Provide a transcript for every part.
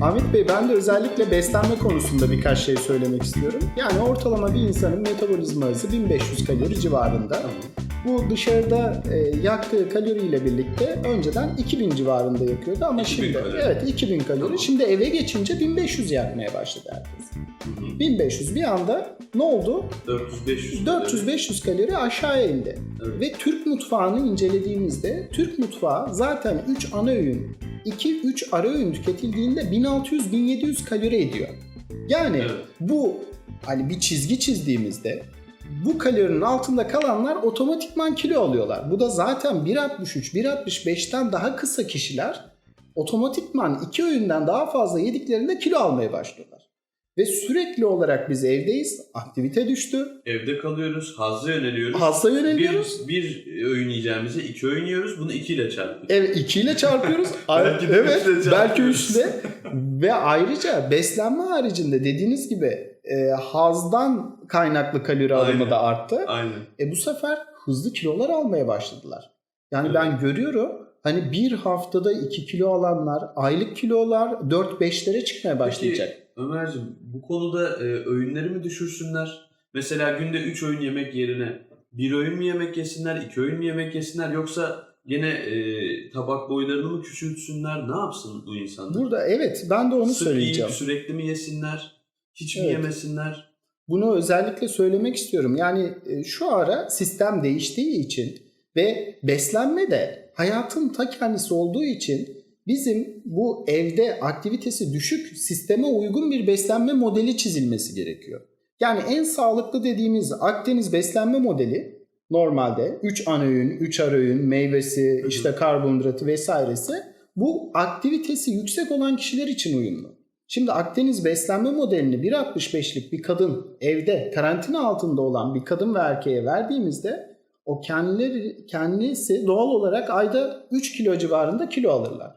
Ahmet Bey ben de özellikle beslenme konusunda birkaç şey söylemek istiyorum. Yani ortalama bir insanın metabolizma hızı 1500 kalori civarında. Bu dışarıda e, yaktığı kaloriyle birlikte önceden 2000 civarında yakıyordu ama 2000 şimdi kalori. evet 2000 kalori. Tamam. Şimdi eve geçince 1500 yakmaya başladı herkes. 1500 bir anda ne oldu? 400-500 400-500 kalori aşağıya indi. Evet. Ve Türk mutfağını incelediğimizde Türk mutfağı zaten 3 ana öğün, 2-3 ara öğün tüketildiğinde 1600-1700 kalori ediyor. Yani Evet. bu hani bir çizgi çizdiğimizde bu kalorinin altında kalanlar otomatikman kilo alıyorlar. Bu da zaten 1.63, 1.65'ten daha kısa kişiler otomatikman iki öğünden daha fazla yediklerinde kilo almaya başlıyorlar. Ve sürekli olarak biz evdeyiz, aktivite düştü, Evde kalıyoruz, hazza yöneliyoruz. hasta yöneliyoruz. Bir, bir öğün yiyeceğimize iki öğün yiyoruz. Bunu iki ile çarpıyoruz. Evet 2 ile çarpıyoruz. Belki de evet, üçle belki çarpıyoruz. 3 ile. Ve ayrıca beslenme haricinde dediğiniz gibi e, hazdan kaynaklı kalori alımı Aynen. da arttı. Aynen. E bu sefer hızlı kilolar almaya başladılar. Yani Evet. ben görüyorum hani bir haftada 2 kilo alanlar, aylık kilolar 4-5'lere çıkmaya başlayacak. Ömerciğim bu konuda e, öğünleri mi düşürsünler? Mesela günde 3 öğün yemek yerine bir öğün mü yemek yesinler, iki öğün mü yemek yesinler yoksa gene e, tabak boylarını mı küçültsünler? Ne yapsın bu insanlar? Burada evet ben de onu Sık söyleyeceğim. yiyip sürekli mi yesinler? Hiç mi Evet. yemesinler? Bunu özellikle söylemek istiyorum. Yani e, şu ara sistem değiştiği için ve beslenme de hayatın ta kendisi olduğu için bizim bu evde aktivitesi düşük sisteme uygun bir beslenme modeli çizilmesi gerekiyor. Yani en sağlıklı dediğimiz Akdeniz beslenme modeli normalde 3 ana öğün, 3 ara öğün, meyvesi, işte karbonhidratı vesairesi bu aktivitesi yüksek olan kişiler için uyumlu. Şimdi Akdeniz beslenme modelini 1.65'lik bir kadın evde karantina altında olan bir kadın ve erkeğe verdiğimizde o kendileri kendisi doğal olarak ayda 3 kilo civarında kilo alırlar.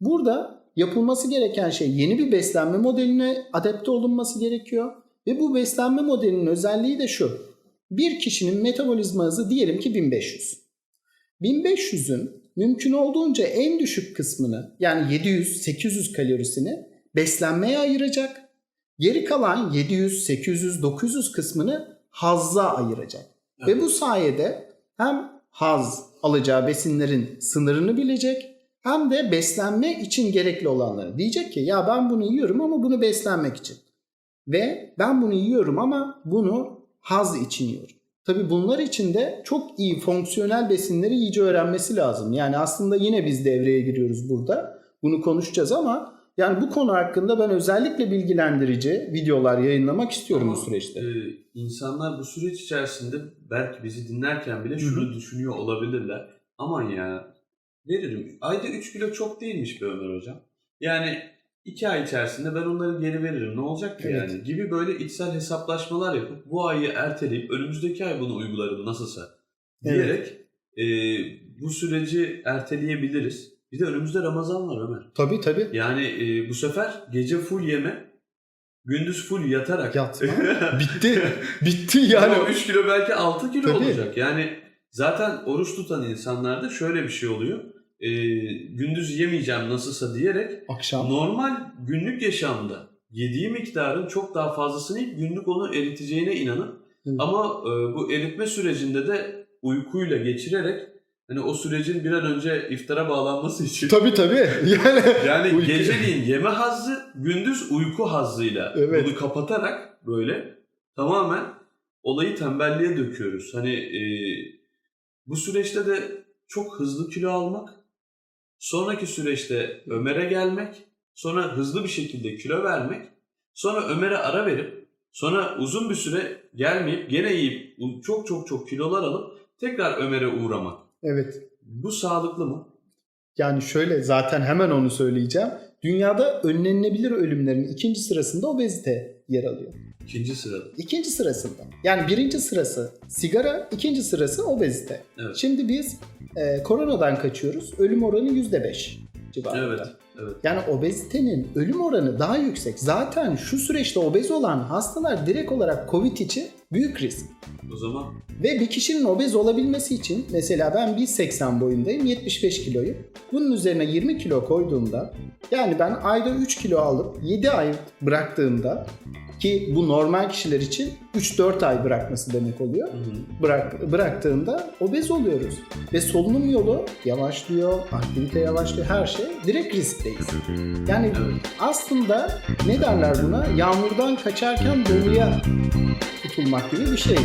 Burada yapılması gereken şey yeni bir beslenme modeline adapte olunması gerekiyor ve bu beslenme modelinin özelliği de şu. Bir kişinin metabolizma hızı diyelim ki 1500. 1500'ün mümkün olduğunca en düşük kısmını yani 700-800 kalorisini beslenmeye ayıracak. Geri kalan 700, 800, 900 kısmını hazza ayıracak. Ve Evet. bu sayede hem haz alacağı besinlerin sınırını bilecek hem de beslenme için gerekli olanları. Diyecek ki ya ben bunu yiyorum ama bunu beslenmek için. Ve ben bunu yiyorum ama bunu haz için yiyorum. Tabi bunlar için de çok iyi fonksiyonel besinleri iyice öğrenmesi lazım. Yani aslında yine biz devreye giriyoruz burada. Bunu konuşacağız ama yani bu konu hakkında ben özellikle bilgilendirici videolar yayınlamak istiyorum bu Ama, süreçte. e, insanlar bu süreç içerisinde belki bizi dinlerken bile şunu düşünüyor olabilirler. Aman ya veririm. Ayda 3 kilo çok değilmiş be Ömer hocam. Yani 2 ay içerisinde ben onları geri veririm. Ne olacak ki Evet. yani? Gibi böyle içsel hesaplaşmalar yapıp bu ayı erteleyip önümüzdeki ay bunu uygularım nasılsa Evet. diyerek e, bu süreci erteleyebiliriz. Bir de önümüzde Ramazan var Ömer. Tabii tabii. Yani e, bu sefer gece full yeme, gündüz full yatarak. Yatma. Bitti. Bitti yani o 3 kilo belki 6 kilo Tabii. olacak. Yani zaten oruç tutan insanlarda şöyle bir şey oluyor. E, gündüz yemeyeceğim nasılsa diyerek Akşam. normal günlük yaşamda yediği miktarın çok daha fazlasını yiyip günlük onu eriteceğine inanıp Evet. ama e, bu eritme sürecinde de uykuyla geçirerek hani o sürecin bir an önce iftara bağlanması için Tabii tabii. Yani yani Uyku- geceliğin yeme hazzı, gündüz uyku hazzıyla Evet. bunu kapatarak böyle tamamen olayı tembelliğe döküyoruz. Hani e, bu süreçte de çok hızlı kilo almak, sonraki süreçte Ömer'e gelmek, sonra hızlı bir şekilde kilo vermek, sonra Ömer'e ara verip, sonra uzun bir süre gelmeyip gene yiyip çok çok çok kilolar alıp tekrar Ömer'e uğramak. Evet. Bu sağlıklı mı? Yani şöyle zaten hemen onu söyleyeceğim. Dünyada önlenebilir ölümlerin ikinci sırasında obezite yer alıyor. İkinci sırada. İkinci sırasında. Yani birinci sırası sigara, ikinci sırası obezite. Evet. Şimdi biz e, koronadan kaçıyoruz. Ölüm oranı %5 civarında. Evet, evet. Yani obezitenin ölüm oranı daha yüksek. Zaten şu süreçte obez olan hastalar direkt olarak COVID için büyük risk. O zaman Ve bir kişinin obez olabilmesi için mesela ben 1.80 boyundayım 75 kiloyum. Bunun üzerine 20 kilo koyduğumda yani ben ayda 3 kilo alıp 7 ay bıraktığımda ki bu normal kişiler için 3-4 ay bırakması demek oluyor. Bırak, bıraktığında obez oluyoruz. Ve solunum yolu yavaşlıyor, aktivite yavaşlıyor, her şey direkt riskteyiz. Yani aslında ne derler buna? Yağmurdan kaçarken doluya tutulmak gibi bir şey.